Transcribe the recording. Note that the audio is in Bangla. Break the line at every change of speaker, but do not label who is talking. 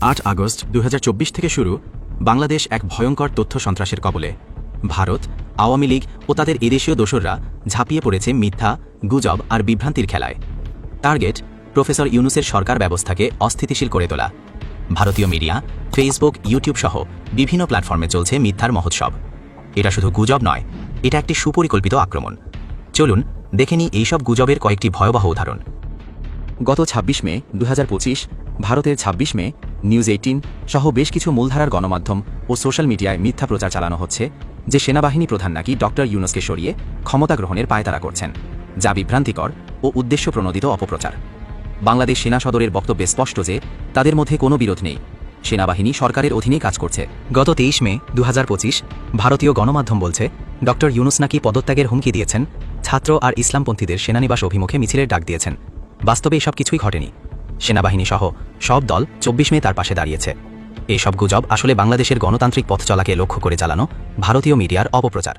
আট আগস্ট দু হাজার চব্বিশ থেকে শুরু বাংলাদেশ এক ভয়ঙ্কর তথ্য সন্ত্রাসের কবলে। ভারত, আওয়ামী লীগ ও তাদের এদেশীয় দোসররা ঝাঁপিয়ে পড়েছে মিথ্যা, গুজব আর বিভ্রান্তির খেলায়। টার্গেট, প্রফেসর ইউনুসের সরকার ব্যবস্থাকে অস্থিতিশীল করে তোলা। ভারতীয় মিডিয়া, ফেসবুক, ইউটিউব সহ বিভিন্ন প্ল্যাটফর্মে চলছে মিথ্যার মহোৎসব। এটা শুধু গুজব নয়, এটা একটি সুপরিকল্পিত আক্রমণ। চলুন দেখে নিই এইসব গুজবের কয়েকটি ভয়াবহ উদাহরণ। গত ২৬ মে দু হাজার পঁচিশ, ভারতের ২৬ মে নিউজ এইটিন সহ বেশ কিছু মূলধারার গণমাধ্যম ও সোশ্যাল মিডিয়ায় মিথ্যা প্রচার চালানো হচ্ছে, যে সেনাবাহিনী প্রধান নাকি ডক্টর ইউনুসকে সরিয়ে ক্ষমতা গ্রহণের পায়তারা করছেন, যা বিভ্রান্তিকর ও উদ্দেশ্য প্রণোদিত অপপ্রচার। বাংলাদেশ সেনা সদরের বক্তব্যে স্পষ্ট যে, তাদের মধ্যে কোনো বিরোধ নেই। সেনাবাহিনী সরকারের অধীনে কাজ করছে। গত তেইশ মে দু হাজার পঁচিশ ভারতীয় গণমাধ্যম বলছে, ডক্টর ইউনুস নাকি পদত্যাগের হুমকি দিয়েছেন, ছাত্র আর ইসলামপন্থীদের সেনানিবাস অভিমুখে মিছিলের ডাক দিয়েছেন। বাস্তবে এসব কিছুই ঘটেনি। সেনাবাহিনী সহ সব দল চব্বিশ মে তার পাশে দাঁড়িয়েছে। এইসব গুজব আসলে বাংলাদেশের গণতান্ত্রিক পথচলাকে লক্ষ্য করে চালানো ভারতীয় মিডিয়ার অপপ্রচার।